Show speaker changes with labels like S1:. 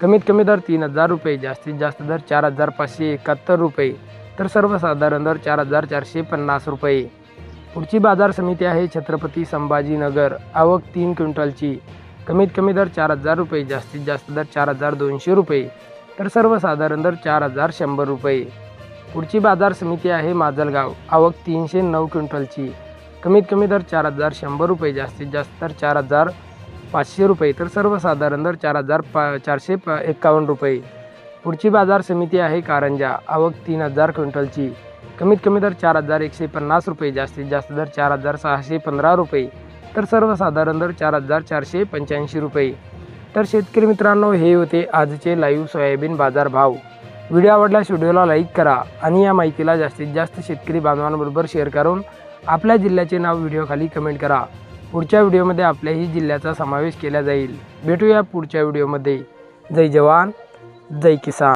S1: कमीत कमी दर तीन हजार रुपये जास्तीत जास्त दर चार हजार पाचशे एकाहत्तर रुपये तर सर्वसाधारण दर चार हजार चारशे पन्नास रुपये. पुढची बाजार समिती आहे छत्रपती संभाजीनगर आवक तीन क्विंटलची. कमीत कमी दर चार हजार रुपये जास्तीत जास्त दर चार हजार दोनशे रुपये तर सर्वसाधारण दर चार हजार शंभर रुपये. पुढची बाजार समिती आहे माजलगाव आवक तीनशे नऊ क्विंटलची. कमीत कमी दर चार हजार शंभर रुपये जास्तीत जास्त दर चार हजार पाचशे रुपये. तर सर्वसाधारण दर चार हजार पा चारशे प एक्कावन्न रुपये. पुढची बाजार समिती आहे कारंजा. आवक तीन हजार क्विंटलची. कमीत कमी दर चार हजार एकशे पन्नास रुपये. जास्तीत जास्त दर चार हजार सहाशे पंधरा रुपये. तर सर्वसाधारण दर चार हजार चारशे पंच्याऐंशी रुपये. तर शेतकरी मित्रांनो हे होते आजचे लाईव्ह सोयाबीन बाजार भाव व्हिडिओ आवडल्यास व्हिडिओला लाईक करा आणि या माहितीला जास्तीत जास्त शेतकरी बांधवांबरोबर शेअर करून आपल्या जिल्ह्याचे नाव व्हिडिओखाली कमेंट करा. पुढच्या व्हिडिओमध्ये आपल्याही जिल्ह्याचा समावेश केला जाईल. भेटूया पुढच्या व्हिडिओमध्ये. जय जवान जय किसान.